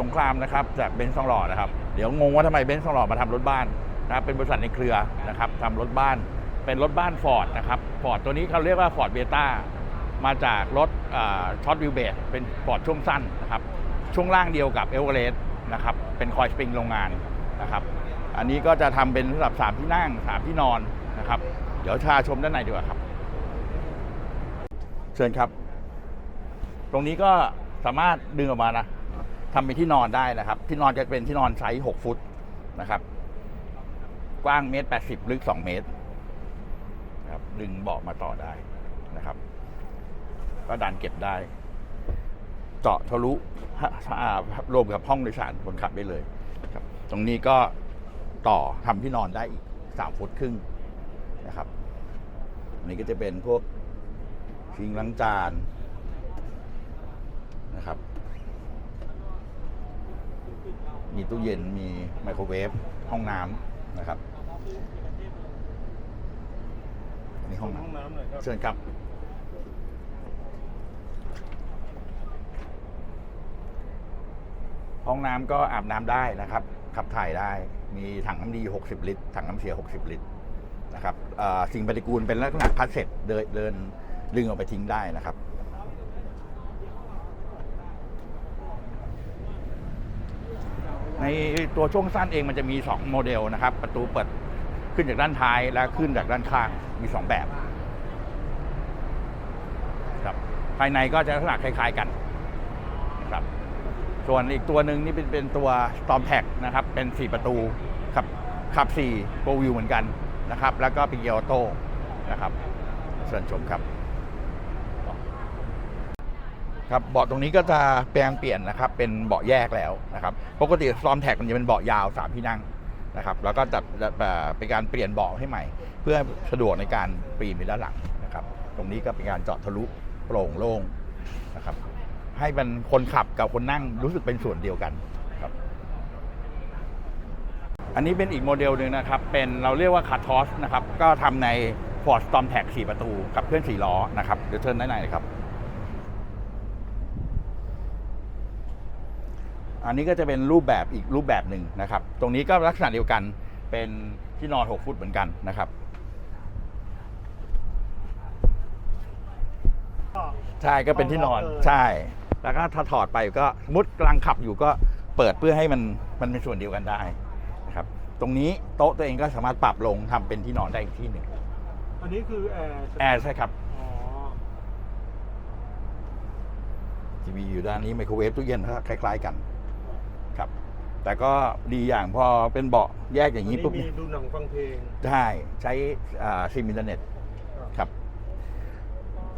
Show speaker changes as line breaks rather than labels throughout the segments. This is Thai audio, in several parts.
สงครามนะครับจากเบนซ์ทองหล่อนะครับเดี๋ยวงงว่าทำไมเบนซ์ทองหล่อมาทำรถบ้านนะครับเป็นบริษัทในเครือนะครับทำรถบ้าน เป็นรถบ้านฟอร์ดนะครับฟอร์ดตัวนี้เขาเรียกว่าฟอร์ดเบต้ามาจากรถช็อตวิวเบสเป็นฟอร์ดช่วงสั้นนะครับช่วงล่างเดียวกับเอเวอเรสต์นะครับเป็นคอยสปริงโรงงานนะครับอันนี้ก็จะทำเป็นสำหรับ3ที่นั่ง3ที่นอนนะครับ เดี๋ยวชาชมด้านในดีกว่าครับ เชิญครับ ตรงนี้ก็สามารถดึงออกมานะ ทำเป็นที่นอนได้นะครับ ที่นอนจะเป็นที่นอนไซส์6ฟุตนะครับ กว้างเมตรแปดสิบลึกสองเมตรนะครับ ดึงเบาะมาต่อได้นะครับ ก็ดันเก็บได้ เจาะทะลุฮะอ่ารวมกับห้องโดยสารคนขับได้เลยครับ ตรงนี้ก็ต่อทำที่นอนได้อีกสามฟุตครึ่งนะครับอันนี้ก็จะเป็นพวกชิงล้างจานนะครับ มีตู้เย็นมีไมโครเวฟห้องน้ำนะครับอันนี้ห้องน้
ห้องน้ำหน่อยครับำ
เชิญครับห้องน้ำก็อาบน้ำได้นะครับ ขับถ่ายได้ มีถังน้ำดี 60 ลิตร ถังน้ำเสีย 60 ลิตร นะครับเอ่อสิ่งปฏิกูลเป็นลักษณะพัดเสร็จเดินเดินดึงออกไปทิ้งได้นะครับ ในตัวช่วงสั้นเองมันจะมี 2 โมเดลนะครับ ประตูเปิดขึ้นจากด้านท้ายและขึ้นจากด้านข้างมี 2 แบบครับภายในก็จะลักษณะคล้าย ๆกันนะครับส่วนอีกตัวหนึ่งนี่เป็นเป็นตัว Storm Pack นะครับ เป็น 4 ประตูขับขับ4 Go View เหมือนกันนะครับ แล้วก็เป็นเกียร์ออโต้นะครับเชิญชมครับ ครับเบาะตรงนี้ก็จะแปลงเปลี่ยนนะครับเป็นเบาะแยกแล้วนะครับปกติ Storm Pack มันจะเป็นเบาะยาว3ที่นั่งนะครับแล้วก็จัดเป็นการเปลี่ยนเบาะให้ใหม่ เพื่อสะดวกในการปีนไปด้านหลังนะครับตรงนี้ก็เป็นการเจาะทะลุโปร่งโล่งนะครับให้มันคนขับกับคนนั่งรู้สึกเป็นส่วนเดียวกันครับอันนี้เป็นอีกโมเดลหนึ่งนะครับเป็นเราเรียกว่าคาร์ทอสนะครับก็ทำใน Ford Storm Pack 4ประตูกับเคลื่อน4ล้อนะครับเดี๋ยวเชิญด้านในเลยครับ อันนี้ก็จะเป็นรูปแบบอีกรูปแบบหนึ่งนะครับ ตรงนี้ก็ลักษณะเดียวกันเป็นที่นอน 6 ฟุตเหมือนกันนะครับใช่ก็เป็นที่นอน
เออ
ใช่ แล้วก็ถ้าถอดไปก็สมมุดกำลังขับอยู่ก็เปิดเพื่อให้มันมันเป็นส่วนเดียวกันได้นะครับ ตรงนี้โต๊ะตัวเองก็สามารถปรับลงทำเป็นที่นอนได้อีกที่หนึ่ง
อันนี้คือแอร์
แอร์ใช่ครับ
อ๋อ
ทีวีอยู่ด้านนี้ไมโครเวฟตู้เย็นก็คล้าย ๆ กันครับ แต่ก็ดีอย่างพอเป็นเบาะแยกอย่างนี้ปุ๊บ
อันนี้มีดูหนังฟังเพลง
ใช่ใช้ซิมอินเทอร์เน็ตครับ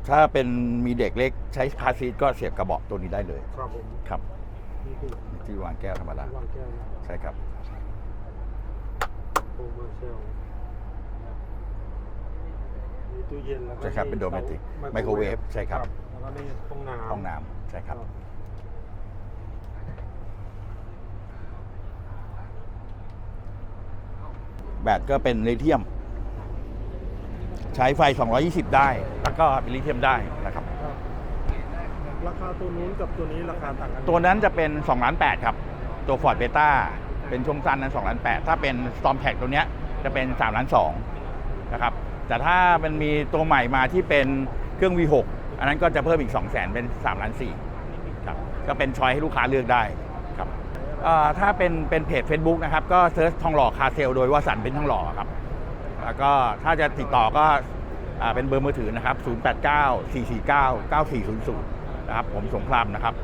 ถ้าเป็นมีเด็กเล็กใช้คาร์ซีทก็เสียบกระบอกตัวนี้ได้เลย
ครับผม
ครับ
นี่คือ
ที่วางแก้วธรรมดา
วางแก้วนะ
ใช่ครับ
โคมาเชลมีตู้เย็นแล้วก็
ใช่ครับเป็นโดเมติกไมโครเวฟใช่ครับ
แล้วก็นี่ห้องน้ำ
ห้องน้ำใช่ครับ แบตก็เป็นลิเธียม ใช้ไฟ 220 ได้ แล้วก็เป็นลิเธียมได้นะครับ
ครับ ราคาตัวนู้นกับตัวนี้ราคาต่างกัน
ตัวนั้นจะเป็น2ล้าน8ครับ ตัว Ford Beta เป็นช่วงสั้นนั้น2ล้าน8ถ้าเป็น Storm Pack ตัวเนี้ยจะเป็น3ล้าน2นะครับ แต่ถ้ามันมีตัวใหม่มาที่เป็นเครื่อง V6 อันนั้นก็จะเพิ่มอีก 2 0 0 0 0 0เป็น3ล้าน4ครับ ก็เป็นช้อยให้ลูกค้าเลือกได้ครับเอ่อ ถ้าเป็นเป็นเพจ Facebook นะครับ ก็เซิร์ชทองหล่อคาเซลโดยว่าสันเป็นทองหล่อครับ แล้วก็ถ้าจะติดต่อก็เป็นเบอร์มือถือนะครับ 089 449 9400 นะครับ ผมสงครามนะครับ